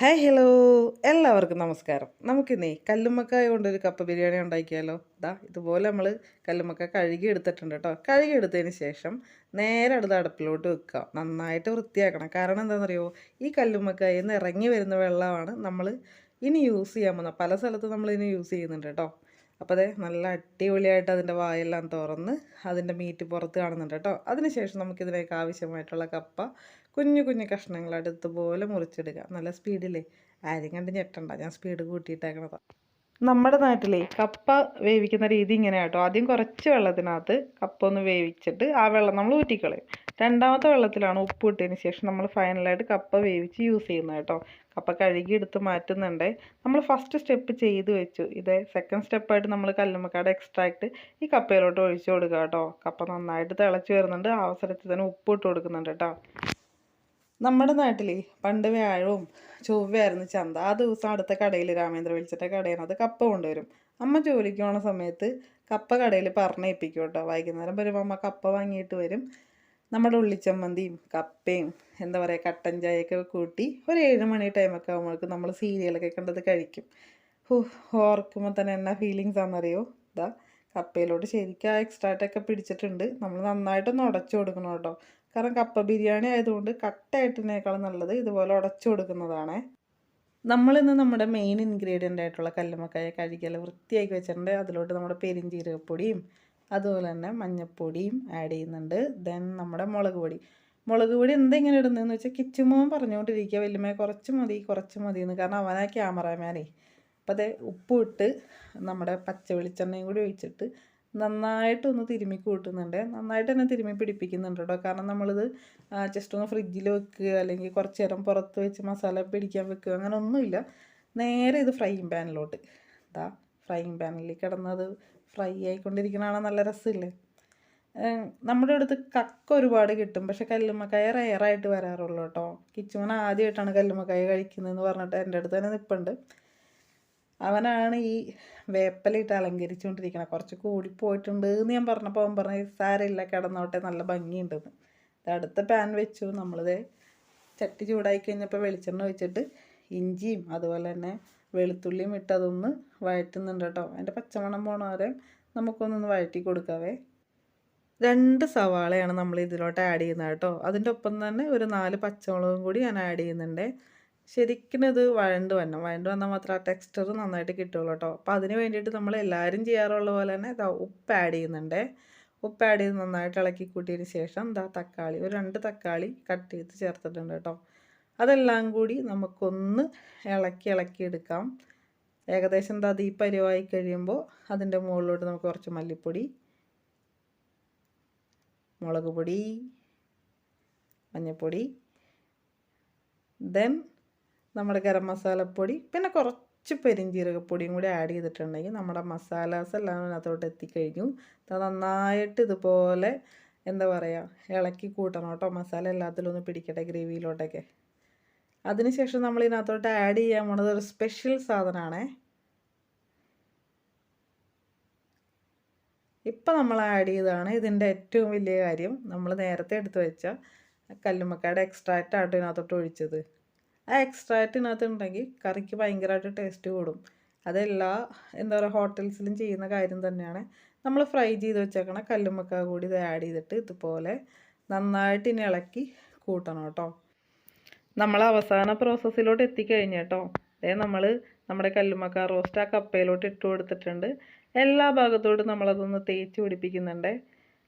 Hi hello എല്ലാവർക്കും നമസ്കാരം. നമുക്കിന്നേ കല്ലുമ്മക്കായ കൊണ്ടൊരു കപ്പ് ബിരിയാണി ഉണ്ടാക്കിയാലോ? ദാ ഇതുപോലെ നമ്മൾ കല്ലുമ്മക്ക കഴുകി എടുത്തിട്ടുണ്ട് കേട്ടോ കഴുകി എടുത്തതിന് ശേഷം നേരെ അടുത്ത് അടുപ്പിലോട്ട് വെക്കുക. നന്നായിട്ട് വൃത്തിയാക്കണം. കാരണം എന്താണെന്നറിയോ? ഈ കല്ലുമ്മക്കായിൽ നിന്ന് ഇറങ്ങി വരുന്ന വെള്ളമാണ് നമ്മൾ ഇനി യൂസ് ചെയ്യാൻ പോകുന്നത്. പല സ്ഥലത്തും നമ്മൾ ഇനി യൂസ് ചെയ്യുന്നുണ്ട് കേട്ടോ അപ്പോൾ അതെ നല്ല അടിപൊളിയായിട്ട് അതിന്റെ വായെല്ലാം തുറന്ന് അതിന്റെ മീറ്റ് പുറത്ത് കാണുന്നുണ്ട് കേട്ടോ. അതിനുശേഷം നമുക്കിതിലേക്ക് ആവശ്യമായിട്ടുള്ള കപ്പ കുഞ്ഞു കുഞ്ഞു കഷ്ണങ്ങളായിട്ട് ഇതുപോലെ മുറിച്ചെടുക്കുക നല്ല സ്പീഡിലേ. ആരും കണ്ട് ഞെട്ടണ്ട. ഞാൻ സ്പീഡ് കൂട്ടിയിട്ടേക്കണതാണ് നമ്മുടെ നാട്ടിലെ കപ്പ വേവിക്കുന്ന രീതി ഇങ്ങനെ കേട്ടോ. ആദ്യം കുറച്ച് വെള്ളത്തിനകത്ത് കപ്പ ഒന്ന് വേവിച്ചിട്ട് ആ വെള്ളം നമ്മൾ ഊറ്റിക്കളയും. രണ്ടാമത്തെ വെള്ളത്തിലാണ് ഉപ്പ് ഇട്ടതിന് ശേഷം നമ്മൾ ഫൈനലായിട്ട് കപ്പ വേവിച്ച് യൂസ് ചെയ്യുന്നത് കേട്ടോ. കപ്പ കഴുകി എടുത്ത് മാറ്റുന്നുണ്ട്. നമ്മൾ ഫസ്റ്റ് സ്റ്റെപ്പ് ചെയ്ത് വെച്ചു. ഇത് സെക്കൻഡ് സ്റ്റെപ്പായിട്ട് നമ്മൾ കല്ലുമ്മക്കാട് എക്സ്ട്രാക്ട് ഈ കപ്പയിലോട്ട് ഒഴിച്ചു കൊടുക്കുക കേട്ടോ. കപ്പ നന്നായിട്ട് തിളച്ച് വരുന്നുണ്ട്. ആ അവസരത്തിൽ തന്നെ ഉപ്പ് ഇട്ട് കൊടുക്കുന്നുണ്ട് കേട്ടോ. നമ്മുടെ നാട്ടിൽ പണ്ട് വ്യാഴവും ചൊവ്വയായിരുന്നു ചന്ത. ആ ദിവസം അടുത്ത കടയിൽ രാമേന്ദ്ര വിളിച്ചിട്ട് കടയിൽ അത് കപ്പ കൊണ്ടുവരും. അമ്മ ജോലിക്ക് പോണ സമയത്ത് കപ്പ കടയിൽ പറഞ്ഞേൽപ്പിക്കും കേട്ടോ. വൈകുന്നേരം വരുമ്പോൾ അമ്മ കപ്പ വാങ്ങിയിട്ട് വരും. നമ്മുടെ ഉള്ളിച്ചമ്മന്തിയും കപ്പയും എന്താ പറയുക കട്ടൻ ചായയൊക്കെ കൂട്ടി ഒരു ഏഴ് മണി ടൈമൊക്കെ ആകുമ്പോഴേക്കും നമ്മൾ സീരിയലൊക്കെ കണ്ടത് കഴിക്കും. ഓർക്കുമ്പോൾ തന്നെ എന്നാ ഫീലിങ്സ് ആണെന്നറിയോ? ഇതാ കപ്പയിലോട്ട് ശരിക്കും ആ എക്സ്ട്രാറ്റൊക്കെ പിടിച്ചിട്ടുണ്ട്. നമ്മൾ നന്നായിട്ടൊന്ന് ഉടച്ചു കൊടുക്കണം കേട്ടോ. കാരണം കപ്പ ബിരിയാണി ആയതുകൊണ്ട് കട്ടയായിട്ടതിനേക്കാളും നല്ലത് ഇതുപോലെ ഉടച്ചു കൊടുക്കുന്നതാണ്. നമ്മളിന്ന് നമ്മുടെ മെയിൻ ഇൻഗ്രീഡിയന്റ് ആയിട്ടുള്ള കല്ലുമക്കായ കഴുകിയാൽ വൃത്തിയാക്കി വെച്ചിട്ടുണ്ട്. അതിലോട്ട് നമ്മുടെ പെരിഞ്ചീരകപ്പൊടിയും അതുപോലെ തന്നെ മഞ്ഞൾപ്പൊടിയും ആഡ് ചെയ്യുന്നുണ്ട്. ദെൻ നമ്മുടെ മുളക് പൊടി. മുളക് പൊടി എന്തെങ്ങനെ ഇടുന്നതെന്ന് വെച്ചാൽ കിച്ചുമോൻ പറഞ്ഞുകൊണ്ടിരിക്കുക വലിയ കുറച്ച് മതി കുറച്ച് മതി എന്ന്. കാരണം അവനാ ക്യാമറാമാനേ അപ്പോൾ അതെ ഉപ്പ് ഇട്ട് നമ്മുടെ പച്ച വെളിച്ചെണ്ണയും കൂടി ഒഴിച്ചിട്ട് നന്നായിട്ടൊന്ന് തിരുമ്മി കൂട്ടുന്നുണ്ട്. നന്നായിട്ട് തന്നെ തിരുമ്മി പിടിപ്പിക്കുന്നുണ്ട് കേട്ടോ കാരണം നമ്മളിത് ജസ്റ്റ് ഒന്ന് ഫ്രിഡ്ജിൽ വെക്കുക അല്ലെങ്കിൽ കുറച്ച് നേരം പുറത്ത് വെച്ച് മസാല പിടിക്കാൻ വെക്കുക അങ്ങനെ ഒന്നുമില്ല. നേരെ ഇത് ഫ്രൈയിങ് പാനിലോട്ട് ഇതാ ഫ്രൈയിങ് പാനിൽ കിടന്നത് ഫ്രൈ ആയിക്കൊണ്ടിരിക്കണതാണ് നല്ല രസമില്ലേ? നമ്മുടെ അടുത്ത് കക്ക ഒരുപാട് കിട്ടും. പക്ഷെ കല്ലുമ്മക്കായ റയറായിട്ട് വരാറുള്ളൂ കേട്ടോ. കിച്ചുമൻ ആദ്യമായിട്ടാണ് കല്ലുമ്മക്കായ കഴിക്കുന്നതെന്ന് പറഞ്ഞിട്ട് എന്റെ അടുത്ത് തന്നെ നിൽപ്പുണ്ട് അവനാണ് ഈ വേപ്പലിട്ട് അലങ്കരിച്ചുകൊണ്ടിരിക്കുന്നത് കുറച്ച് കൂടി കൂടിപ്പോയിട്ടുണ്ട് എന്ന് ഞാൻ പറഞ്ഞപ്പോൾ അവൻ പറഞ്ഞു സാരമില്ല കിടന്നോട്ടെ. നല്ല ഭംഗിയുണ്ടെന്ന് അടുത്ത പാൻ വെച്ചു. നമ്മളിത് ചട്ടി ചൂടാക്കി കഴിഞ്ഞപ്പോൾ വെളിച്ചെണ്ണ ഒഴിച്ചിട്ട് ഇഞ്ചിയും അതുപോലെ തന്നെ വെളുത്തുള്ളിയും ഇട്ട് അതൊന്ന് വഴറ്റുന്നുണ്ട് കേട്ടോ. അതിന്റെ പച്ചമണം പോണ വരെ നമുക്കൊന്നൊന്ന് വഴറ്റി കൊടുക്കാവേ. രണ്ട് സവാളയാണ് നമ്മൾ ഇതിലോട്ട് ആഡ് ചെയ്യുന്നത് കേട്ടോ. അതിന്റെ ഒപ്പം തന്നെ ഒരു നാല് പച്ചമുളകും കൂടി ഞാൻ ആഡ് ചെയ്യുന്നുണ്ട്. ശരിക്കും ഇത് വഴണ്ട് വരണം. വഴണ്ട് വന്നാൽ മാത്രം ആ ടെക്സ്ചർ നന്നായിട്ട് കിട്ടുള്ളൂ കേട്ടോ. അപ്പോൾ അതിന് വേണ്ടിയിട്ട് നമ്മൾ എല്ലാവരും ചെയ്യാറുള്ള പോലെ തന്നെ ഇതാ ഉപ്പ് ആഡ് ചെയ്യുന്നുണ്ട്. ഉപ്പ് ആഡ് ചെയ്ത് നന്നായിട്ട് ഇളക്കി കൂട്ടിയതിന് ശേഷം ഇതാ തക്കാളി ഒരു രണ്ട് തക്കാളി കട്ട് ചെയ്ത് ചേർത്തിട്ടുണ്ട് കേട്ടോ. അതെല്ലാം കൂടി നമുക്കൊന്ന് ഇളക്കി ഇളക്കി എടുക്കാം. ഏകദേശം എന്താ ഈ പരിവായി കഴിയുമ്പോൾ അതിന്റെ മുകളിലോട്ട് നമുക്ക് കുറച്ച് മല്ലിപ്പൊടി മുളക് പൊടി മഞ്ഞൾപ്പൊടി ദെൻ നമ്മുടെ ഗരം മസാലപ്പൊടി പിന്നെ കുറച്ച് പെരിഞ്ജീരകപ്പൊടിയും കൂടി ആഡ് ചെയ്തിട്ടുണ്ടെങ്കിൽ നമ്മുടെ മസാലാസ് എല്ലാം അതിനകത്തോട്ട് എത്തിക്കഴിഞ്ഞു. നന്നായിട്ട് ഇതുപോലെ എന്താ പറയുക ഇളക്കി കൂട്ടണം കേട്ടോ മസാല എല്ലാത്തിലും ഒന്ന് പിടിക്കട്ടെ ഗ്രേവിയിലോട്ടൊക്കെ. അതിനുശേഷം നമ്മൾ ഇതിനകത്തോട്ട് ആഡ് ചെയ്യാൻ പോണത് ഒരു സ്പെഷ്യൽ സാധനമാണേ ഇപ്പം നമ്മൾ ആഡ് ചെയ്തതാണ് ഇതിന്റെ ഏറ്റവും വലിയ കാര്യം. നമ്മൾ നേരത്തെ എടുത്തു വെച്ച കല്ലുമ്മക്കായുടെ എക്സ്ട്രാക്റ്റ് ആട്ടോ ഇതിനകത്തോട്ട് ഒഴിച്ചത്. ആ എക്സ്ട്രാക്റ്റ് ഉണ്ടെങ്കിൽ കറിക്ക് ഭയങ്കരമായിട്ട് ടേസ്റ്റ് കൂടും. അതെല്ലാ എന്താ പറയുക ഹോട്ടൽസിലും ചെയ്യുന്ന കാര്യം തന്നെയാണ്. നമ്മൾ ഫ്രൈ ചെയ്ത് വെച്ചേക്കണ കല്ലുമ്മക്ക കൂടി ഇത് ആഡ് ചെയ്തിട്ട് ഇതുപോലെ നന്നായിട്ട് ഇനി ഇളക്കി കൂട്ടണം കേട്ടോ നമ്മൾ അവസാന പ്രോസസ്സിലോട്ട് എത്തിക്കഴിഞ്ഞു കേട്ടോ. അതേ നമ്മൾ നമ്മുടെ കല്ലുമക്ക റോസ്റ്റ് ആ കപ്പയിലോട്ട് ഇട്ട് കൊടുത്തിട്ടുണ്ട്. എല്ലാ ഭാഗത്തോട്ടും നമ്മളതൊന്ന് തേച്ച് പിടിപ്പിക്കുന്നുണ്ട്.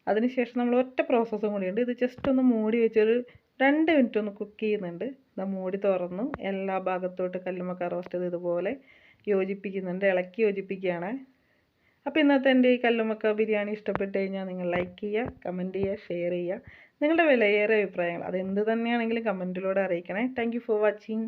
അതിനുശേഷം നമ്മൾ ഒറ്റ പ്രോസസ്സും കൂടിയുണ്ട്. ഇത് ജസ്റ്റ് ഒന്ന് മൂടി വെച്ചൊരു രണ്ട് മിനിറ്റ് ഒന്ന് കുക്ക് ചെയ്യുന്നുണ്ട്. ഇതാ മൂടി തുറന്നു. എല്ലാ ഭാഗത്തോട്ട് കല്ലുമക്ക റോസ്റ്റ് ചെയ്ത് ഇതുപോലെ യോജിപ്പിക്കുന്നുണ്ട്. ഇളക്കി യോജിപ്പിക്കുകയാണ്. അപ്പോൾ ഇന്നത്തെ എന്റെ ഈ കല്ലുമക്ക ബിരിയാണി ഇഷ്ടപ്പെട്ട് കഴിഞ്ഞാൽ നിങ്ങൾ ലൈക്ക് ചെയ്യുക കമന്റ് ചെയ്യുക ഷെയർ ചെയ്യുക. നിങ്ങളുടെ വിലയേറിയ അഭിപ്രായങ്ങൾ അത് എന്ത് തന്നെയാണെങ്കിലും കമന്റിലൂടെ അറിയിക്കണേ. Thank for watching